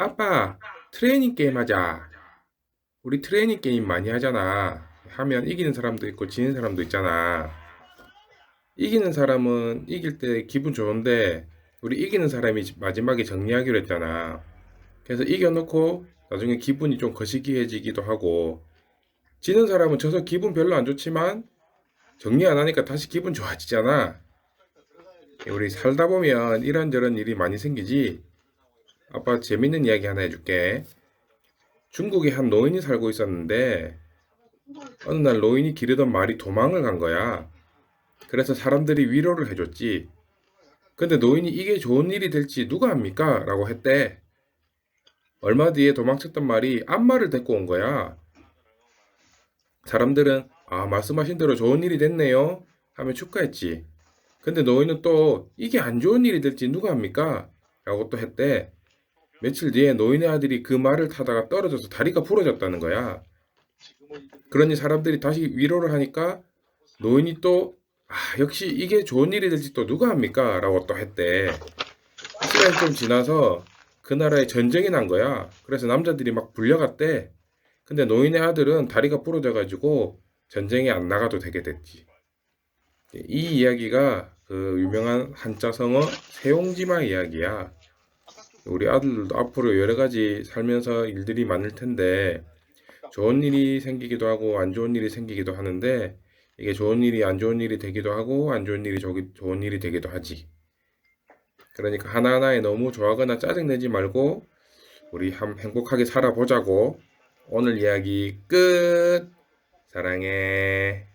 아빠, 트레이닝 게임 하자. 우리 트레이닝 게임 많이 하잖아. 하면 이기는 사람도 있고 지는 사람도 있잖아. 이기는 사람은 이길 때 기분 좋은데 우리 이기는 사람이 마지막에 정리하기로 했잖아. 그래서 이겨놓고 나중에 기분이 좀 거시기해지기도 하고 지는 사람은 져서 기분 별로 안 좋지만 정리 안 하니까 다시 기분 좋아지잖아. 우리 살다 보면 이런저런 일이 많이 생기지. 아빠 재밌는 이야기 하나 해줄게. 중국에 한 노인이 살고 있었는데 어느 날 노인이 기르던 말이 도망을 간 거야. 그래서 사람들이 위로를 해줬지. 근데 노인이 이게 좋은 일이 될지 누가 압니까? 라고 했대. 얼마 뒤에 도망쳤던 말이 앞말을 데리고 온 거야. 사람들은 아, 말씀하신 대로 좋은 일이 됐네요. 하며 축하했지. 근데 노인은 또 이게 안 좋은 일이 될지 누가 압니까? 라고 또 했대. 며칠 뒤에 노인의 아들이 그 말을 타다가 떨어져서 다리가 부러졌다는 거야. 그러니 사람들이 다시 위로를 하니까 노인이 또 아, 역시 이게 좋은 일이 될지 또 누가 합니까? 라고 또 했대. 시간이 좀 지나서 그 나라에 전쟁이 난 거야. 그래서 남자들이 막 불려갔대. 근데 노인의 아들은 다리가 부러져가지고 전쟁에 안 나가도 되게 됐지. 이 이야기가 그 유명한 한자 성어 세용지마 이야기야. 우리 아들들도 앞으로 여러 가지 살면서 일들이 많을 텐데 좋은 일이 생기기도 하고 안 좋은 일이 생기기도 하는데 이게 좋은 일이 안 좋은 일이 되기도 하고 안 좋은 일이 저기 좋은 일이 되기도 하지. 그러니까 하나하나에 너무 좋아하거나 짜증내지 말고 우리 함 행복하게 살아보자고. 오늘 이야기 끝. 사랑해.